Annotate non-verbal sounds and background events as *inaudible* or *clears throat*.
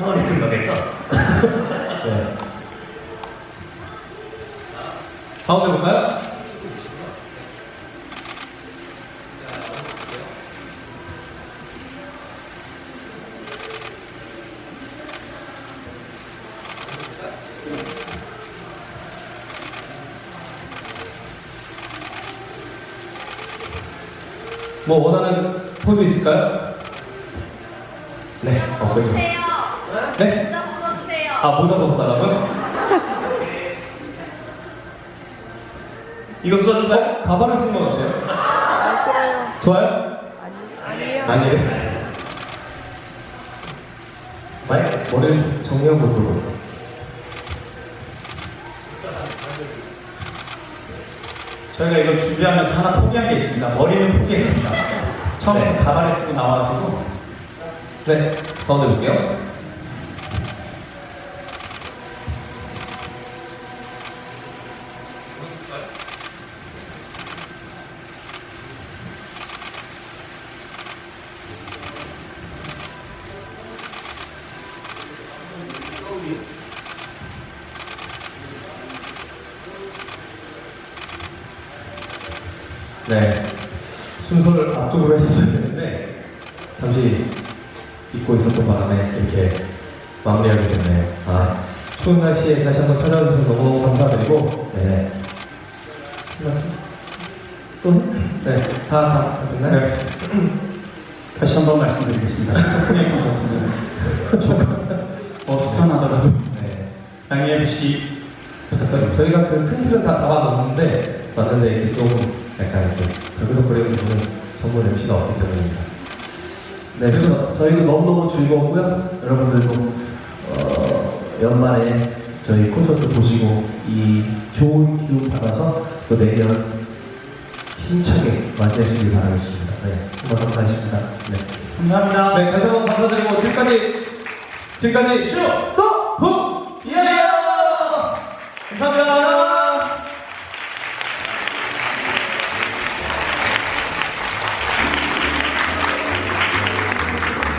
상황이 끝나겠다. 네. 가운데 볼까요? 뭐 원하는 포즈 있을까요? 네, 없군요. 주세요. 네? 모자 벗어주세요. 아 모자 벗어달라고요? 이거 써줄까요? 어? 가발을 쓴건 어때요? 아 싫어요. 좋아요? 아니 아니에요. 아니에요. 마이크 머리를 좀 정리하고 들고 저희가 이거 준비하면서 하나 포기한 게 있습니다. 머리는 포기했습니다. 처음에 네. 가발에 쓰고 나와가지고 네, 가운데 볼게요. 네, 순서를 앞쪽으로 했었어야 되는데 잠시 잊고 있었던 바람에 이렇게 마무리하게 됐네요. 아, 추운 날씨에 다시 한번 찾아주셔서 너무 감사드리고, 네. 또? 네, 다, 다, 됐나요? 네. *clears throat* 다시 한 번 말씀드리겠습니다. 어, 수산하더라도 네. *laughs* 양해해 주시기 부탁드립니다. 저희가 그 큰 틀은 다 잡아놓는데, 맞는데 이렇게 좀 약간 이렇게 덜그덕거리는 전부 MC가 없기 때문입니다. 네, 그래서 저희도 너무너무 즐거웠고요. 여러분들도 어, 연말에 저희 콘서트 보시고 이 좋은 기운 받아서 또 내년 힘차게 만드시길 바라겠습니다. 네, 정말 감사했습니다. 네. 감사합니다. 네, 다시 한번 감사드리고 지금까지 지금까지 슈! 또! 북! 이야기야! 감사합니다.